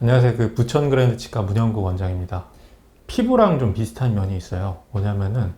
안녕하세요. 그 부천 그랜드 치과 문영국 원장입니다. 피부랑 좀 비슷한 면이 있어요. 뭐냐면은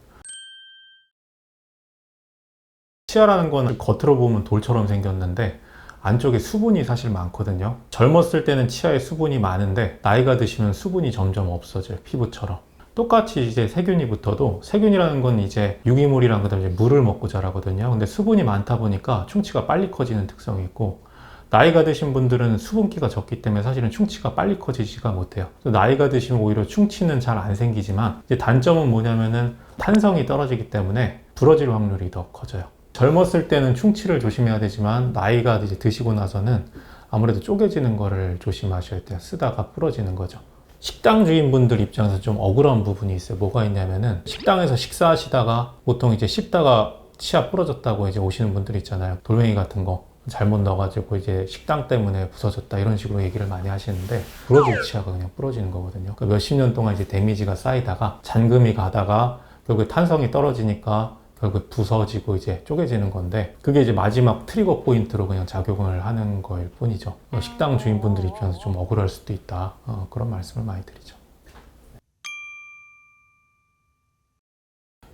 치아라는 건 겉으로 보면 돌처럼 생겼는데 안쪽에 수분이 사실 많거든요. 젊었을 때는 치아에 수분이 많은데 나이가 드시면 수분이 점점 없어져요. 피부처럼. 똑같이 이제 세균이부터도 세균이라는 건 이제 유기물이랑 그다음에 물을 먹고 자라거든요. 근데 수분이 많다 보니까 충치가 빨리 커지는 특성이 있고 나이가 드신 분들은 수분기가 적기 때문에 사실은 충치가 빨리 커지지가 못해요. 나이가 드시면 오히려 충치는 잘 안 생기지만 단점은 뭐냐면은 탄성이 떨어지기 때문에 부러질 확률이 더 커져요. 젊었을 때는 충치를 조심해야 되지만 나이가 이제 드시고 나서는 아무래도 쪼개지는 거를 조심하셔야 돼요. 쓰다가 부러지는 거죠. 식당 주인분들 입장에서 좀 억울한 부분이 있어요. 뭐가 있냐면은 식당에서 식사하시다가 보통 이제 씹다가 치아 부러졌다고 이제 오시는 분들 있잖아요. 돌멩이 같은 거 잘못 넣어가지고 이제 식당 때문에 부서졌다 이런 식으로 얘기를 많이 하시는데 부러질 치아가 그냥 부러지는 거거든요. 그러니까 몇십 년 동안 이제 데미지가 쌓이다가 잔금이 가다가 결국에 탄성이 떨어지니까 결국 부서지고 이제 쪼개지는 건데 그게 이제 마지막 트리거 포인트로 그냥 작용을 하는 거일 뿐이죠. 어, 식당 주인분들 입장에서 좀 억울할 수도 있다 어, 그런 말씀을 많이 드리죠.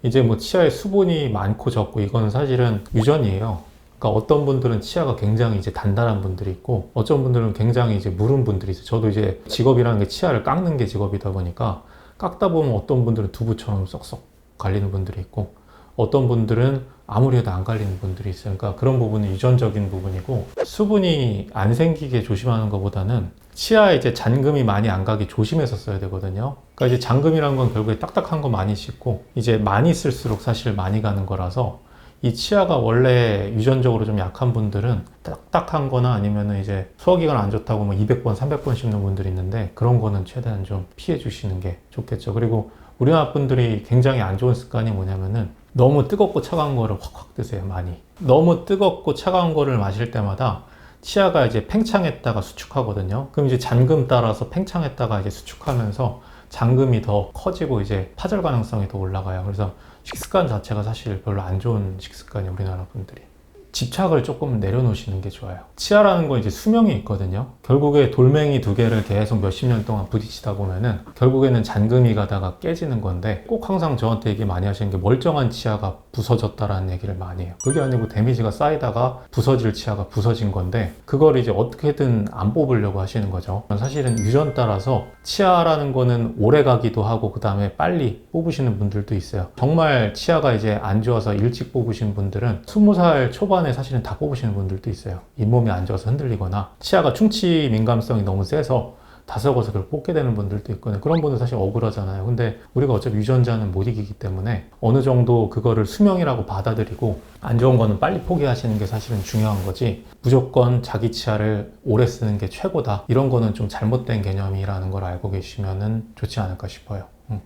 이제 뭐 치아에 수분이 많고 적고 이거는 사실은 유전이에요. 그러니까 어떤 분들은 치아가 굉장히 이제 단단한 분들이 있고 어떤 분들은 굉장히 이제 무른 분들이 있어요. 저도 이제 직업이라는 게 치아를 깎는 게 직업이다 보니까 깎다 보면 어떤 분들은 두부처럼 쏙쏙 갈리는 분들이 있고 어떤 분들은 아무리 해도 안 갈리는 분들이 있어요. 그러니까 그런 부분은 유전적인 부분이고 수분이 안 생기게 조심하는 것보다는 치아에 이제 잔금이 많이 안 가게 조심해서 써야 되거든요. 그러니까 이제 잔금이라는 건 결국에 딱딱한 거 많이 씻고 이제 많이 쓸수록 사실 많이 가는 거라서 이 치아가 원래 유전적으로 좀 약한 분들은 딱딱한 거나 아니면은 이제 소화기관 안 좋다고 뭐 200번, 300번 씹는 분들이 있는데 그런 거는 최대한 좀 피해 주시는 게 좋겠죠. 그리고 우리나라 분들이 굉장히 안 좋은 습관이 뭐냐면은 너무 뜨겁고 차가운 거를 확확 드세요, 많이. 너무 뜨겁고 차가운 거를 마실 때마다 치아가 이제 팽창했다가 수축하거든요. 그럼 이제 잔금 따라서 팽창했다가 이제 수축하면서 잔금이 더 커지고 이제 파절 가능성이 더 올라가요. 그래서 식습관 자체가 사실 별로 안 좋은 식습관이에요, 우리나라 분들이. 집착을 조금 내려놓으시는 게 좋아요. 치아라는 건 이제 수명이 있거든요. 결국에 돌멩이 두 개를 계속 몇십 년 동안 부딪히다 보면은 결국에는 잔금이 가다가 깨지는 건데 꼭 항상 저한테 얘기 많이 하시는 게 멀쩡한 치아가 부서졌다라는 얘기를 많이 해요. 그게 아니고 데미지가 쌓이다가 부서질 치아가 부서진 건데 그걸 이제 어떻게든 안 뽑으려고 하시는 거죠. 사실은 유전 따라서 치아라는 거는 오래 가기도 하고 그 다음에 빨리 뽑으시는 분들도 있어요. 정말 치아가 이제 안 좋아서 일찍 뽑으신 분들은 20살 초반 에 사실은 다 뽑으시는 분들도 있어요. 잇몸이 안 좋아서 흔들리거나 치아가 충치 민감성이 너무 세서 다섯어서 그걸 뽑게 되는 분들도 있거든요. 그런 분은 사실 억울하잖아요. 근데 우리가 어차피 유전자는 못 이기기 때문에 어느 정도 그거를 수명이라고 받아들이고 안 좋은 거는 빨리 포기하시는 게 사실은 중요한 거지 무조건 자기 치아를 오래 쓰는 게 최고다. 이런 거는 좀 잘못된 개념이라는 걸 알고 계시면은 좋지 않을까 싶어요. 음.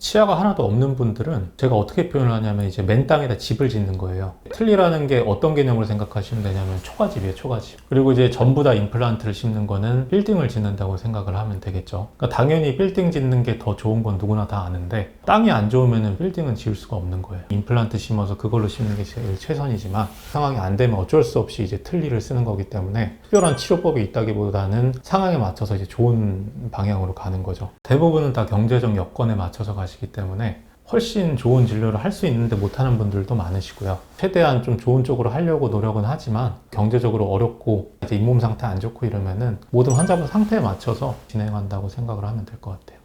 치아가 하나도 없는 분들은 제가 어떻게 표현을 하냐면 이제 맨 땅에다 집을 짓는 거예요. 틀리라는 게 어떤 개념으로 생각하시면 되냐면 초가집이에요, 초가집. 그리고 이제 전부 다 임플란트를 심는 거는 빌딩을 짓는다고 생각을 하면 되겠죠. 그러니까 당연히 빌딩 짓는 게 더 좋은 건 누구나 다 아는데 땅이 안 좋으면 빌딩은 지을 수가 없는 거예요. 임플란트 심어서 그걸로 심는 게 제일 최선이지만 상황이 안 되면 어쩔 수 없이 이제 틀니를 쓰는 거기 때문에 특별한 치료법이 있다기보다는 상황에 맞춰서 이제 좋은 방향으로 가는 거죠. 대부분은 다 경제적 여건에 맞춰서 가시 기 때문에 훨씬 좋은 진료를 할 수 있는데 못하는 분들도 많으시고요. 최대한 좀 좋은 쪽으로 하려고 노력은 하지만 경제적으로 어렵고 이제 잇몸 상태 안 좋고 이러면은 모든 환자분 상태에 맞춰서 진행한다고 생각을 하면 될 것 같아요.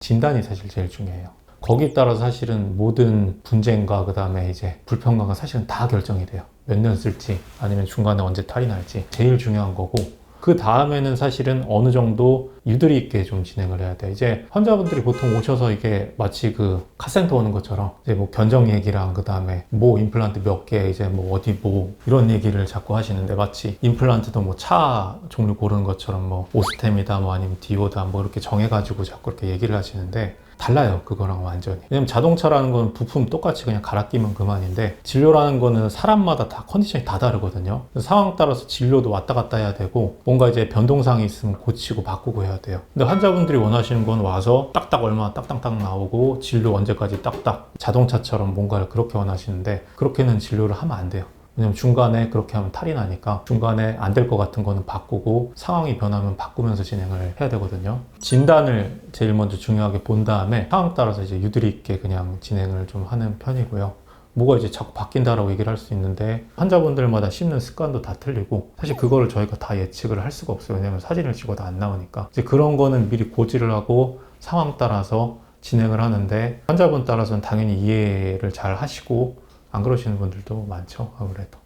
진단이 사실 제일 중요해요. 거기에 따라 사실은 모든 분쟁과 그 다음에 이제 불평가가 사실은 다 결정이 돼요. 몇 년 쓸지 아니면 중간에 언제 탈이 날지 제일 중요한 거고 그 다음에는 사실은 어느 정도 유도리 있게 좀 진행을 해야 돼. 이제 환자분들이 보통 오셔서 이게 마치 그 카센터 오는 것처럼 이제 뭐 견적 얘기랑 그 다음에 뭐 임플란트 몇 개 이제 뭐 어디 뭐 이런 얘기를 자꾸 하시는데 마치 임플란트도 뭐 차 종류 고르는 것처럼 뭐 오스템이다 뭐 아니면 디오다 뭐 이렇게 정해가지고 자꾸 이렇게 얘기를 하시는데 달라요 그거랑 완전히. 왜냐면 자동차라는 건 부품 똑같이 그냥 갈아 끼면 그만인데 진료라는 거는 사람마다 다 컨디션이 다 다르거든요. 상황 따라서 진료도 왔다 갔다 해야 되고 뭔가 이제 변동사항이 있으면 고치고 바꾸고 해야 돼요. 근데 환자분들이 원하시는 건 와서 딱딱 얼마 딱딱딱 나오고 진료 언제까지 딱딱 자동차처럼 뭔가를 그렇게 원하시는데 그렇게는 진료를 하면 안 돼요 왜냐면 중간에 그렇게 하면 탈이 나니까 중간에 안 될 것 같은 거는 바꾸고 상황이 변하면 바꾸면서 진행을 해야 되거든요. 진단을 제일 먼저 중요하게 본 다음에 상황 따라서 이제 유두리 있게 그냥 진행을 좀 하는 편이고요. 뭐가 이제 자꾸 바뀐다라고 얘기를 할 수 있는데 환자분들마다 씹는 습관도 다 틀리고 사실 그거를 저희가 다 예측을 할 수가 없어요. 왜냐면 사진을 찍어도 안 나오니까 이제 그런 거는 미리 고지를 하고 상황 따라서 진행을 하는데 환자분 따라서는 당연히 이해를 잘 하시고 안 그러시는 분들도 많죠. 아무래도.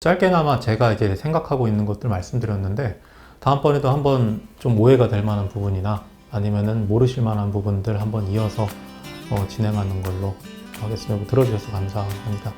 짧게나마 제가 이제 생각하고 있는 것들 말씀드렸는데 다음번에도 한번 좀 오해가 될 만한 부분이나 아니면은 모르실 만한 부분들 한번 이어서 어, 진행하는 걸로 하겠습니다. 들어주셔서 감사합니다.